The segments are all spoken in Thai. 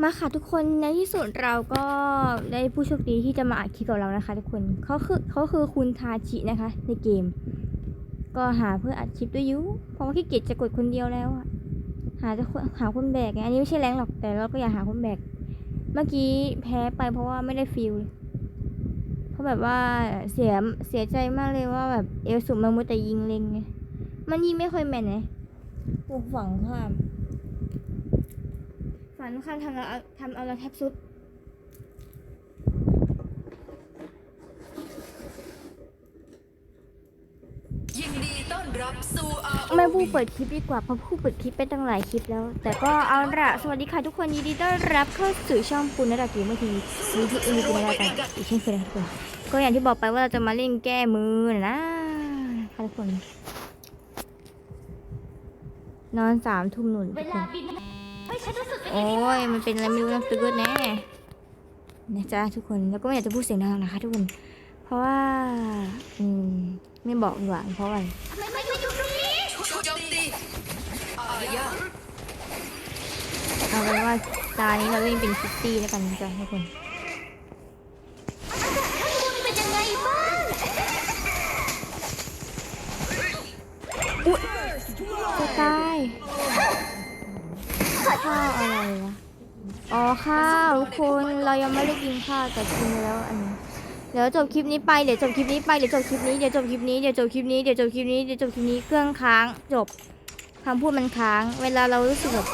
มาค่ะทุกคนในที่สุดเราก็ได้ผู้โชคดีที่จะมาอัดคลิปกับเรานะคะทุกคนเขาคือเขาคือคุณทาชินะคะ ในเกม ก็หาเพื่ออัดคลิปด้วยยุเพราะว่าขี้เกียจจะกดคนเดียวแล้วอะหาจะหาคนแบกไงอันนี้ไม่ใช่แรงหรอกแต่เราก็อยากหาคนแบกเมื่อกี้แพ้ไปเพราะว่าไม่ได้ฟิลเพราะแบบว่าเสียเสียใจมากเลยว่าแบบเอลสุมันมัวแต่ยิงเล็งไงมันยิงไม่ค่อยแม่นไงปลูกฝังข้าม ฝันข้ามทำเราเอาทำเอาเราแทบสุดยินดีต้อนรับสู่อาไม่พูดเปิดคลิปดีกว่าเพราะพูดเปิดคลิปไปตั้งหลายคลิปแล้ว แต่ก็เอาละสวัสดีค่ะทุกคนยินดีต้อนรับเข้าสู่ช่องปุณณดาเกมเมื่อทีมีที่อื่นปุณณดากันอีกเช่นเคยนะครับทุกคนก็อย่างที่บอกไปว่าเราจะมาเล่นแก้มือนะค่ะทุกคนนอนสามทุ่มหนุนทุกคน โอ้ย มันเป็นอะไรไม่รู้นะตื่นแน่นะจ๊ะทุกคน แล้วก็ไม่อยากจะพูดเสียงดังนะคะทุกคน เพราะว่า อืม ไม่บอกดีกว่าเพราะอะไรโจมตีอายาเอาเป็นว่าตานี้เราเล่นเป็นคิตตี้แล้วกันนะจ๊ะทุกคน ข้าวทุกคนเรายังไม่ได้กินข้าวแต่กินแล้วอันนี้เดี๋ยวจบคลิปนี้ไปเดี๋ยวจบคลิปนี้ไปเดี๋ยวจบคลิปนี้เดี๋ยวจบคลิปนี้เดี๋ยวจบคลิปนี้เดี๋ยวจบคลิปนี้เดี๋ยวจบคลิปนี้เครื่องค้างจบคำพูดมันค้าง เวลาเรารู้สึกแบบ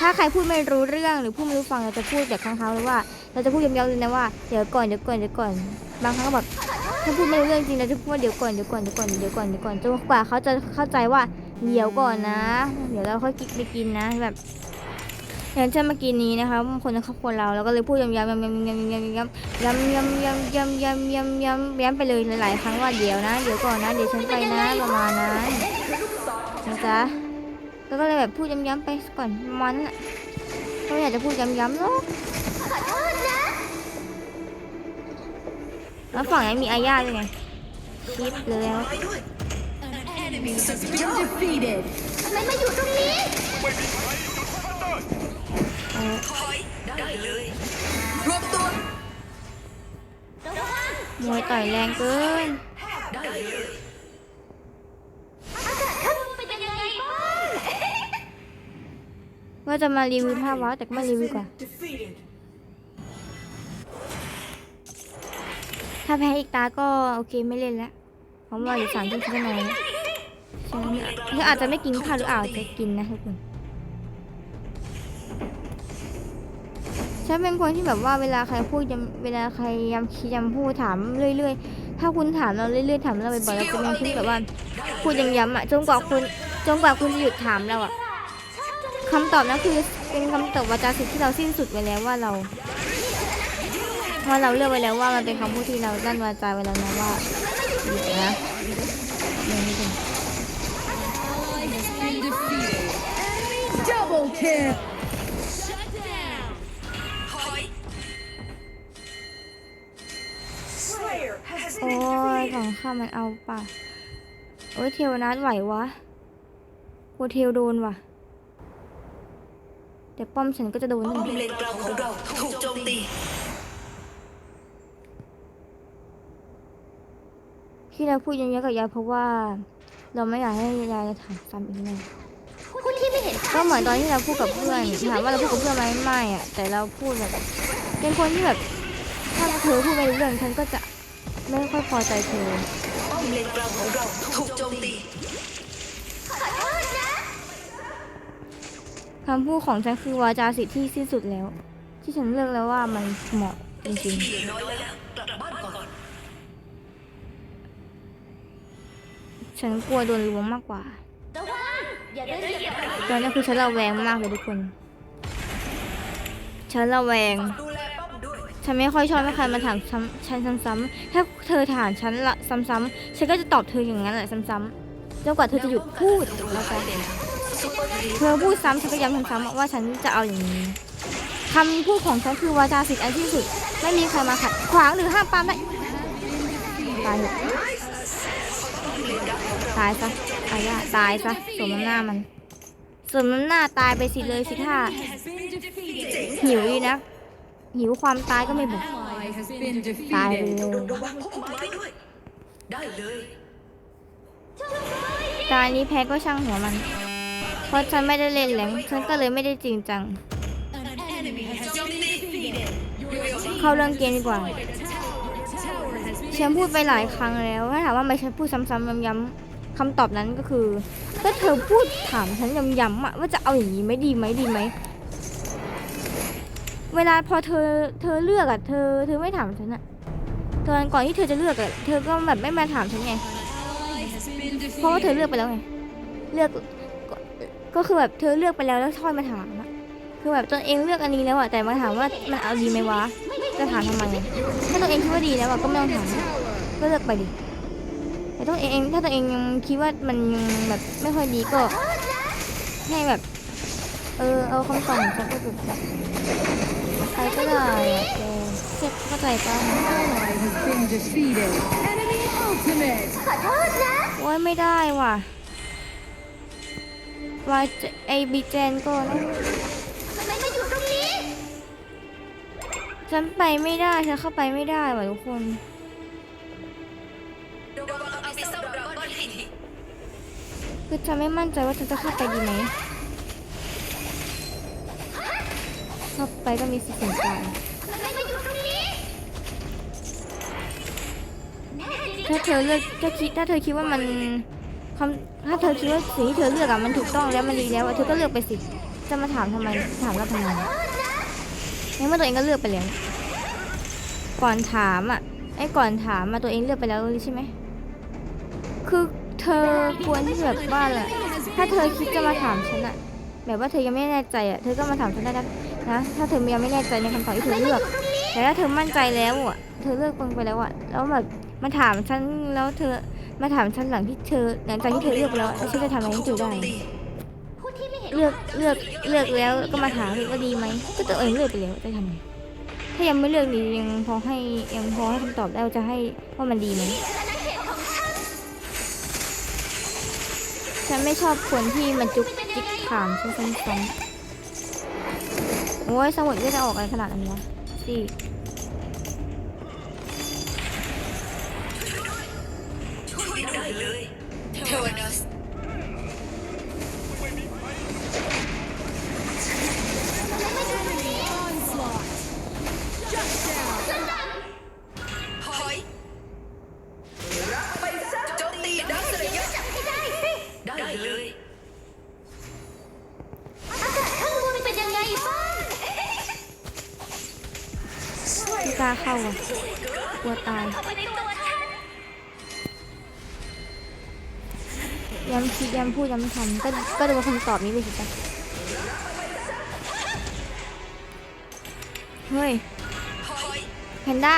ถ้าใครพูดไม่รู้เรื่องหรือพูดไม่รู้ฟังเราจะพูดแบบค้างๆเลยว่า เราจะพูดย้ำๆเลยนะว่าเดี๋ยวก่อนเดี๋ยวก่อนเดี๋ยวก่อนบางครั้งก็แบบถ้าพูดไม่รู้เรื่องจริงเราจะพูดว่าเดี๋ยวก่อนเดี๋ยวก่อนเดี๋ยวก่อนเดี๋ยวก่อนเดี๋ยวก่อนจนกว่าเขาจะเข้าใจว่าเดี๋ยวก่อนนะ เดี๋ยวเราค่อยกินไปกินนะแบบ อย่างเช่นเมื่อกี้นี้นะคะคนในครอบครัวเราเราก็เลยพูดย้ำๆย้ำๆย้ำๆย้ำๆย้ำๆย้ำๆย้ำๆย้ำๆย้ำๆย้ำๆย้ำๆย้ำย้ำไปเลยหลายๆครั้งว่าเดี๋ยวนะ เดี๋ยวก่อนนะเดี๋ยวฉันไปนะประมาณนั้นนะจ๊ะแล้วก็เลยแบบพูดย้ำๆไปก่อนประมันอะก็ไม่อยากจะพูดย้ำๆหรอกแล้วฝั่งนี้นมีอาญาด้วยไงคลิปเลยแล้วไปด้วยเออถอย ได้เลยรวมตัวมวยต่อยแรงเกิน ได้เลยว่าจะมารีวิวภาพว้าวแต่ก็ไม่รีวิวกว่า ถ้าแพ้อีกตาก็โอเคไม่เล่นแล้วเพราะว่าอยู่สามทุ่มชั่วโมงฉันฉันอาจจะไม่กินข้าวหรืออาจจะกินนะทุกคน ฉันเป็นคนที่แบบว่าเวลาใครพูดยำเวลาใครย้ำคิดย้ำพูดถามเรื่อย ๆ ถ้าคุณถามเราเรื่อยๆถามเราบ่อยๆเราจะเป็นคนที่แบบว่าพูดย้ำๆอะจนกว่าคุณจนกว่าคุณจะหยุดถามเราอะคำตอบนั้นคือเป็นคำตอบวาจาศิษย์ที่เราสิ้นสุดไว้แล้วว่าเราว่าเราเลือกไว้แล้วว่ามันเป็นคำพูดที่เราตั้นวาจาไว้แล้วนะว่าเดี๋ยวนะอย่างนี้เป็น Double kill! โอ้ยของข้ามันเอาป่ะ โอ้ยเทวนัดไหววะกลัวเทวโดนว่ะ แต่ป้อมฉันก็จะโดนป้นั่อนมแหละเลนกลางของเราถูกโจมตีที่เราพูดเยอะๆกับยายเพราะว่า เราไม่อยากให้ยายถามซ้ำอีกเลยก็เหมือนตอนที่เราพูดกับเพื่อนถามว่าเราพูดกับเพื่อนไหมไม่อะแต่เราพูดแบบเป็นคนที่แบบถ้าเธอพูดไม่รู้เรื่องฉันก็จะ ไม่ค่อยพอใจเธอป้อมเลนกลางของเราถูกโจมตีคำพูดของฉันคือวาจาสิทธิ์ที่สิ้นสุดแล้ว ที่ฉันเลือกแล้วว่ามันเหมาะจริงเหลือน้อยแล้วกลับบ้านก่อนๆฉันกลัวโดนล้วงมากกว่าตอนนี้คือฉันระแวงมากเลยทุกคน ฉันระแวง ฉันไม่ค่อยชอบให้ใครมาถามซ้ำฉันซ้ำๆถ้าเธอถามฉันละซ้ำๆฉันก็จะตอบเธออย่างนั้นแหละซ้ำๆจนกว่าเธอจะหยุดพูดแล้วกันเธอพูดซ้ำฉันก็ย้ำซ้ำๆว่าฉันจะเอาอย่างนี้คำพูดของฉันคือวาจาสิทธิ์อันที่สุด ไม่มีใครมาขัดขวางหรือห้ามปรามได้ตายเถอะตายซะตายะตายซะสมน้ำหน้ามันสมน้ำหน้าตายไปสิเลยสิท่าหิวดีนะ หิวความตายก็ไม่บอก Ally has been ตายไป defeated. เลยระวังพุ่มไม้ด้วยได้เลยตานี้แพ้ก็ช่างหัวมัน เพราะฉันไม่ได้เล่นแหลงฉันก็เลยไม่ได้จริงจังโจมตีเข้าเรื่องเกมดีกว่าฉันพูดไปหลายครั้งแล้วถ้าถามว่าไม่ฉันพูดซ้ำๆย้ำๆคำตอบนั้นก็คือก็เธอพูดถามฉันย้ำๆอะว่าจะเอาอย่างนี้ไหมดีไหมดีไหม เวลาพอเธอเธอเลือกอะเธอเธอไม่ถามฉันอะตอนก่อนที่เธอจะเลือกอะเธอก็แบบไม่มาถามฉันไงเพราะว่าเธอเลือกไปแล้วไงเลือกก็ก็คือแบบเธอเลือกไปแล้วแล้วค่อยมาถามอะคือแบบตัวเองเลือกอันนี้แล้วอะแต่มาถามว่ามันเอาดีไหมวะจะถามทำไมถ้าตัวเองคิดว่าดีแล้วอะก็ไม่ต้องถามก็เลือกไปดิแต่ตัวเองถ้าตัวเองยังคิดว่ามันยังแบบไม่ค่อยดีก็ให้แบบ เออเอาคำตอบของฉันก็แบบ รก็ได้อเช็คเข้าใจป่ะ Ally has been defeated. Enemy ultimate. โอ้ยไม่ได้ว่ะวายไอบีเจนก็นะฉันไปไม่ได้ ฉันเข้าไปไม่ได้ว่ะทุกคนคือฉันไม่มั่นใจว่าฉันจะเข้าไปดีไหม เข้าไปก็มีสิทธิ์เสี่ยงตายถ้าเธอเลือกถ้าคิดถ้าเธอคิดว่ามันคำถ้าเธอคิดว่าสิ่งที่เธอเลือกอะมันถูกต้องแล้วมันดีแล้วอะเธอก็เลือกไปสิจะมาถามทำไมถามเราทำไมในเมื่อตัวเองก็เลือกไปแล้วก่อนถามอะไอ้ก่อนถามมาตัวเองเลือกไปแล้วใช่ไหมคือเธอควรที่จะแบบว่าแหละถ้าเธอคิดจะมาถามฉันอะแบบว่าเธอยังไม่แน่ใจอะเธอก็มาถามฉันได้นะ นะถ้าเธอยังไม่แน่ใจในคำตอบที่เธอเลือก แต่ถ้าเธอมั่นใจแล้วอะเธอเลือกตรงไปแล้วอะแล้วแบบมาถามฉันแล้วเธอมาถามฉันหลังที่เธอหลังจากที่เธอเลือกแล้วแล้วฉันจะทำอะไรให้เธอได้เลือกเลือกเลือกแล้วก็มาถามว่าดีไหมก็ตัวเองเลือกไปแล้วจะทำไงถ้ายังไม่เลือกนี่ยังพอให้ยังพอให้คำตอบได้วจะให้ว่ามันดีไหมฉันไม่ชอบคนที่มันจุกจิกถามฉันซ้ำๆ อ้ยสมุดก็จะออกอะไรขนาดนั้นวะสิได้เลยเทวนาส กล้าเข้าอะกลัวตายย้ำคิดย้ำพูดย้ำทำก็ก็ดูว่าคำตอบนี้ไปสิจ้ะเฮ้ยถอยแพนด้า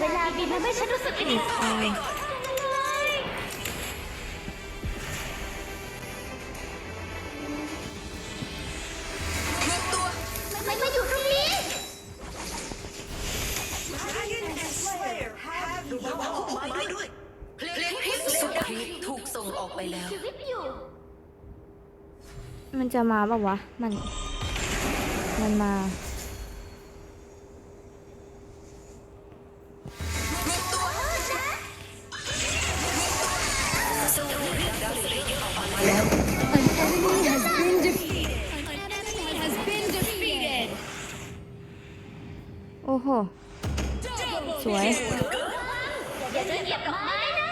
เวลาบินทำให้ฉันรู้สึกอิ่ม มันจะมาปะวะ มัน มันมา Enemy has been defeated. Enemy has been defeated. โอ้โห สวยอย่าเดินเหยียบดอกไม้นะ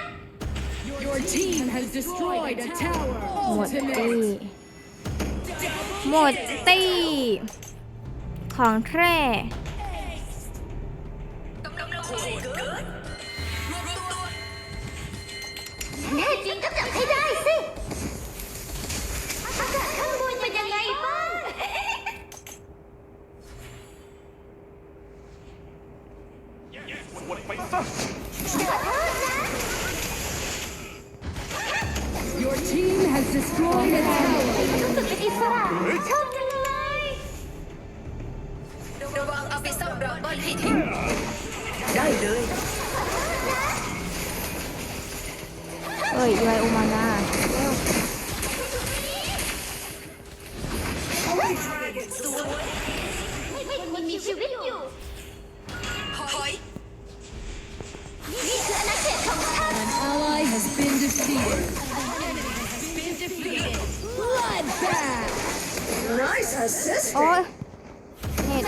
Your team has destroyed a tower. หมดตี้ Ultimate. หมดตี้ ของแท้ เฮ้เอิสยัไรยโอมานาตัวมันมีชีวิตอยู่ถอยนี่คืออาณาเขตของข้า An. Nice assist โอ้ยเน็ต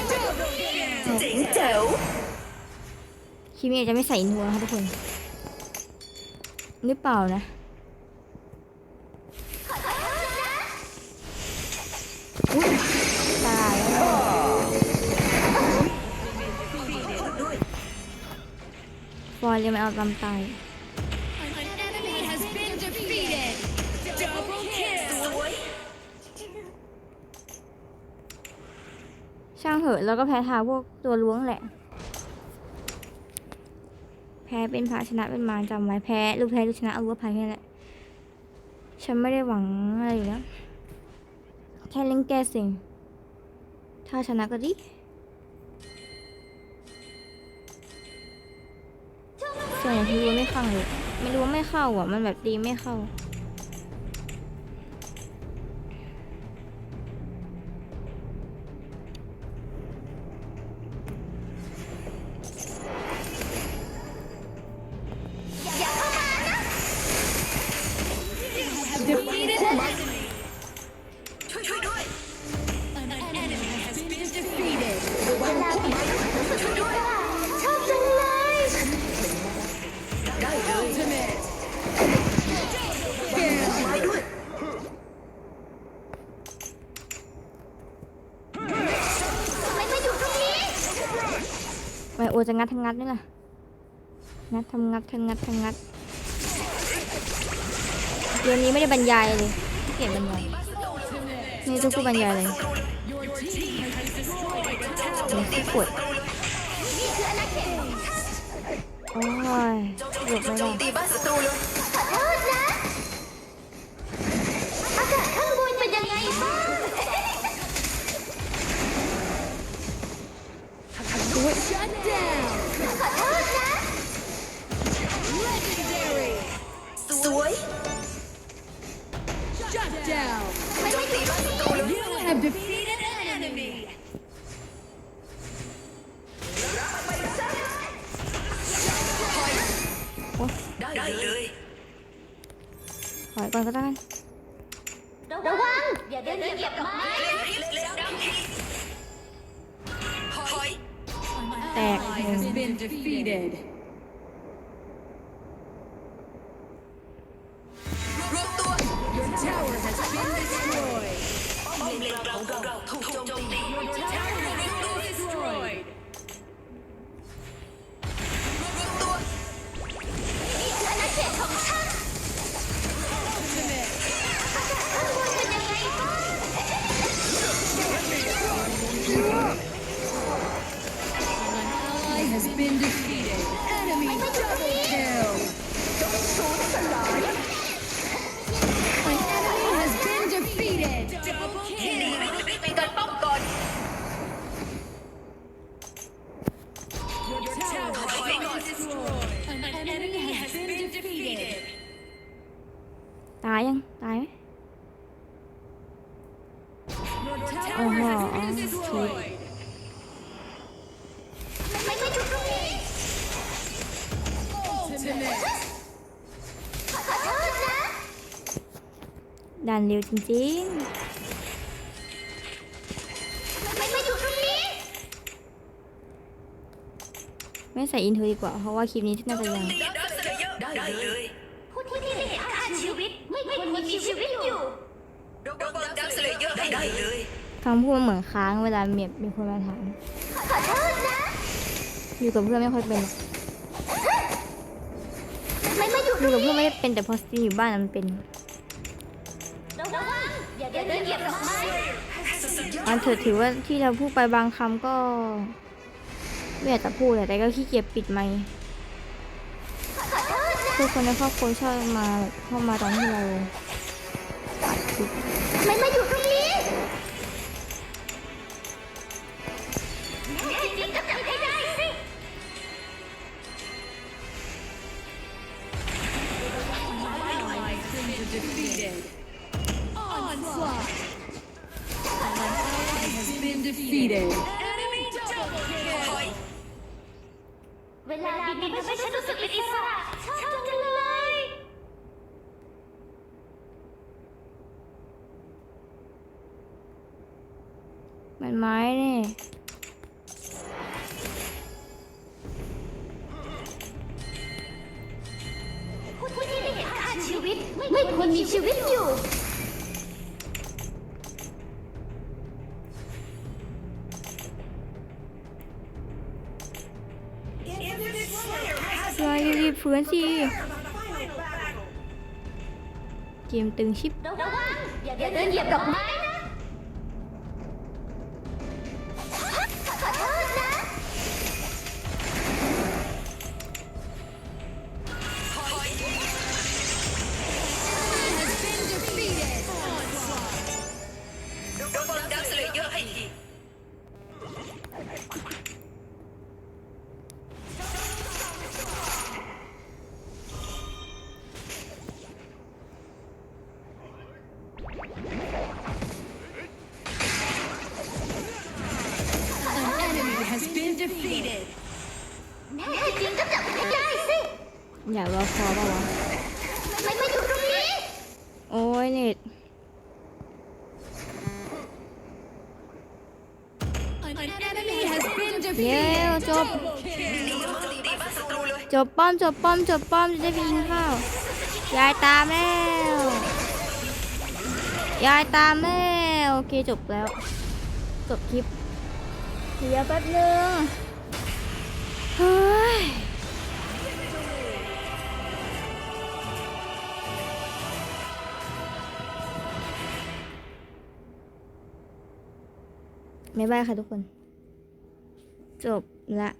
เจ๋งแจ๋วคลิปนี้อาจจะไม่ใส่นัวนะคะทุกคน หรือเปล่านะ อุ๊ยตายแล้วฟอยยังไม่เอาลำตาย อะแล้วก็แพ้ทาพวกตัวล้วงแหละ แพ้เป็นพระชนะเป็นมารจำไว้แพ้ลูกแพ้ลูกชนะเอาวัวภัยแค่นั้นแหละ ฉันไม่ได้หวังอะไรอยู่แล้วแค่เล่นแก้สิ่ง ถ้าชนะก็ดีส่วนใหญ่ที่รู้ไม่เข้าเลยไม่รู้ว่าไม่เข้าอะ มันแบบดีไม่เข้า ไวโอจะงัดทั้งงัดนี่ล่ะงัดทำงัดทั้งงัดทั้งงัดเกมนี้ไม่ได้บรรยายเลยเกียบรรยายนี่ทุกคู่บรรยายเลยไมันขี้ปวดนี่คืออาณาเขตของโอ้ยหยุดไม่ได้ ally has been defeated. ดันเร็วจริงทำไมมาอยู่ตรงนี้ๆ ไม่ใส่อินโทรดีกว่า เพราะว่าคลิปนี้น่าจะยาวตีดักสเลเยอร์ได้เลยผู้ที่ไม่ได้ฆ่าชีวิต ไม่ควรมีชีวิตอยู่ระวังดักสเลเยอร์ได้เลย คำพูดมันเหมือนค้างเวลาเมียมีคนมาถาม ขอโทษนะอยู่กับเพื่อนไม่ค่อยเป็นหรอกทำไมมาอยู่อยู่กับเพื่อนไม่ได้เป็นแต่พอสตีอยู่บ้านน่ะมันเป็น ระวังอย่าเดินเหยียบกับไม้อันเถิดถือว่าที่เราพูดไปบางคำก็ไม่อยากจะพูดแต่ก็ขี้เกียจปิดไมค์ทุกคนในครอบครัวชอบมาเข้ามาตอนที่เราอัดคลิป ไม่มาอยู่ตรง defeated. เวลาดีๆไม่ใช่สุดๆเป็นอิสระชอบจังเลยมันไม้นี่เนี่ควรมีชีวิตอยู่ ลอยรีบฟื้นสิ เกมตึงชิบระวังอย่าเดินเหยียบดอกไม้ากรอคอป่าวะมันมาอยู่ตรงนี้ โอ้ยเน็ต An enemy has been เย้ defeated. จบ จบป้อม จบป้อม จบป้อม จะได้ไปกินข้าวยายตามแล้ว ยายตามแล้ว โอเคจบแล้ว จบคลิปเดี๋ยวแป๊บนึงเฮ้ย บ๊ายบายค่ะทุกคน จบละ